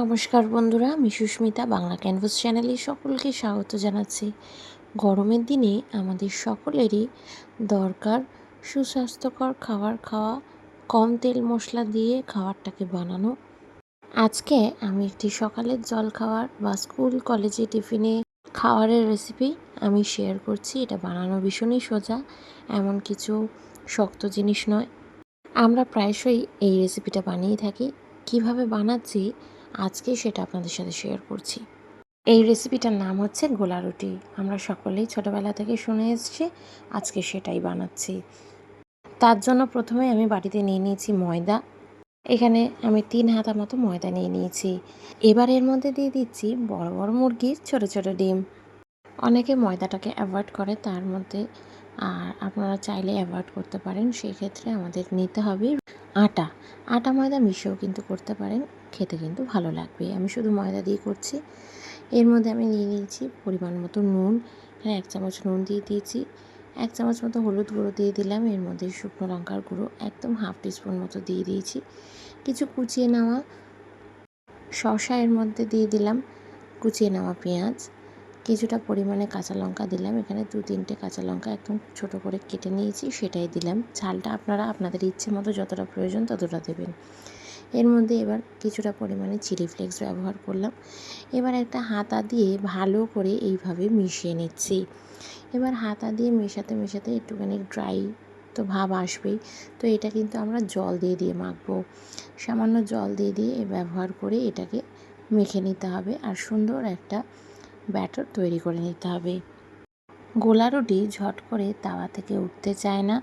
নমস্কার বন্ধুরা, আমি সুস্মিতা, বাংলা ক্যানভাস চ্যানেলে সকলকে স্বাগত জানাচ্ছি। গরমের দিনে আমাদের সকলেরই দরকার সুস্বাস্থ্যকর খাবার খাওয়া, কম তেল মশলা দিয়ে খাবারটাকে বানানো। আজকে আমি একটি সকালের জল খাবার বা স্কুল, কলেজে টিফিনে খাবারের রেসিপি আমি শেয়ার করছি। এটা বানানো ভীষণই সোজা, এমন কিছু শক্ত জিনিস নয়। আমরা প্রায়শই এই রেসিপিটা বানিয়ে থাকি। কীভাবে বানাচ্ছি আজকে সেটা আপনাদের সাথে শেয়ার করছি। এই রেসিপিটার নাম হচ্ছে গোলা রুটি। আমরা সকলেই ছোটোবেলা থেকে শুনে এসেছি, আজকে সেটাই বানাচ্ছি। তার জন্য প্রথমে আমি বাড়িতে নিয়ে নিয়েছি ময়দা। এখানে আমি তিন হাতা মতো ময়দা নিয়ে নিয়েছি। এবার এর মধ্যে দিয়ে দিচ্ছি বড় বড় মুরগির ছোট ছোট ডিম। অনেকে ময়দাটাকে অ্যাভয়েড করে তার মধ্যে, আর আপনারা চাইলে অ্যাভয়েড করতে পারেন। সেই ক্ষেত্রে আমাদের নিতে হবে আটা। আটা ময়দা মিশিয়েও কিন্তু করতে পারেন। খেতে কিন্তু ভালো লাগবে। আমি শুধু ময়দা দিয়ে করছি। এর মধ্যে আমি নিয়ে নিয়েছি পরিমাণ মতো নুন। এখানে এক চামচ নুন দিয়ে দিয়েছি। এক চামচ মতো হলুদ গুঁড়ো দিয়ে দিলাম। এর মধ্যে শুকনো লঙ্কার গুঁড়ো একদম হাফ টিস্পুন মতো দিয়ে দিয়েছি। কিছু কুচিয়ে নেওয়া শসা এর মধ্যে দিয়ে দিলাম। কুচিয়ে নেওয়া পেঁয়াজ। কিছুটা পরিমাণে কাঁচা লঙ্কা দিলাম। এখানে দু তিনটে কাঁচা লঙ্কা একদম ছোট করে কেটে নিয়েছি, সেটাই দিলাম। ঝালটা আপনারা আপনাদের ইচ্ছে মতো যতটা প্রয়োজন ততটা দেবেন। এর মধ্যে এবার কিছুটা পরিমাণে চিলি ফ্লেক্স ব্যবহার করলাম। এবার একটা হাতা দিয়ে ভালো করে এইভাবে মিশিয়ে নিচ্ছি। এবার হাতা দিয়ে মেশাতে মেশাতে একটুখানি ড্রাই তো ভাব আসবেই। তো এটা কিন্তু আমরা জল দিয়ে দিয়ে মাখবো। সামান্য জল দিয়ে দিয়ে ব্যবহার করে এটাকে মেখে নিতে হবে। আর সুন্দর একটা ব্যাটার তৈরি করে নিতে হবে। গোলা রুটি ঝট করে তাওয়া থেকে উঠতে চায় না।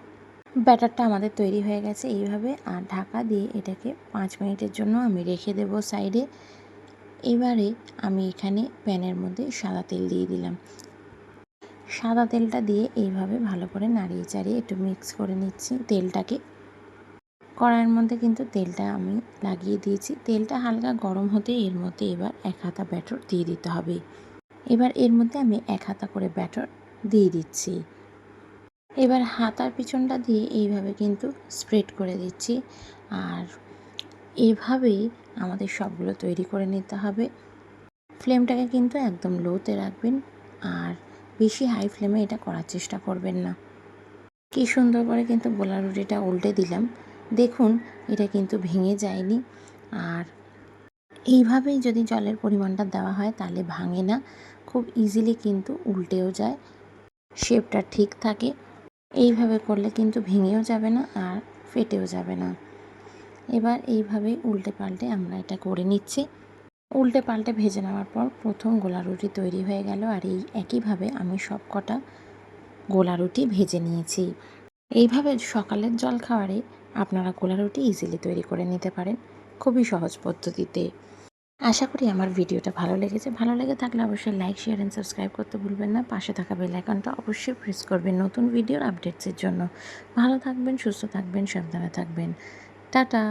ব্যাটারটা আমাদের তৈরি হয়ে গেছে এইভাবে আর ঢাকা দিয়ে এটাকে পাঁচ মিনিটের জন্য আমি রেখে দেব সাইডে। এবারে আমি এখানে প্যানের মধ্যে সাদা তেল দিয়ে দিলাম। সাদা তেলটা দিয়ে এইভাবে ভালো করে নাড়িয়ে চাড়িয়ে একটু মিক্স করে নিচ্ছি তেলটাকে। কড়াইয়ের মধ্যে কিন্তু তেলটা আমি লাগিয়ে দিয়েছি। তেলটা হালকা গরম হতে এর মধ্যে এবার এক হাতা ব্যাটার দিয়ে দিতে হবে। এবার এর মধ্যে আমি এক হাতা করে ব্যাটার দিয়ে দিচ্ছি। এবার হাতার পিছনটা দিয়ে এইভাবে কিন্তু স্প্রেড করে দিচ্ছি। আর এভাবেই আমাদের সবগুলো তৈরি করে নিতে হবে। ফ্লেমটাকে কিন্তু একদম লোতে রাখবেন। আর বেশি হাই ফ্লেমে এটা করার চেষ্টা করবেন না। কী সুন্দর করে কিন্তু গোলা রুটিটা উল্টে দিলাম। দেখুন, এটা কিন্তু ভেঙে যায়নি। আর এইভাবেই যদি জলের পরিমাণটা দেওয়া হয়, তাহলে ভাঙে না। খুব ইজিলি কিন্তু উল্টেও যায়। শেপটা ঠিক থাকে। এইভাবে করলে কিন্তু ভেঙেও যাবে না আর ফেটেও যাবে না। এবার এইভাবে উল্টে পাল্টে আমরা এটা করে নিচ্ছি। উল্টে পাল্টে ভেজে নেওয়ার পর প্রথম গোলা রুটি তৈরি হয়ে গেল আর এই একইভাবে আমি সব কটা গোলা রুটি ভেজে নিয়েছি। এইভাবে সকালের জল খাওয়ারে আপনারা গোলা রুটি ইজিলি তৈরি করে নিতে পারেন। খুবই সহজ পদ্ধতিতে। আশা করি আমার ভিডিওটা ভালো লেগেছে। ভালো লেগে থাকলে অবশ্যই লাইক শেয়ার অ্যান্ড সাবস্ক্রাইব করতে ভুলবেন না। পাশে থাকা বেল আইকনটা অবশ্যই প্রেস করবেন নতুন ভিডিওর আপডেটসের জন্য। ভালো থাকবেন, সুস্থ থাকবেন, সাবধানে থাকবেন। টাটা!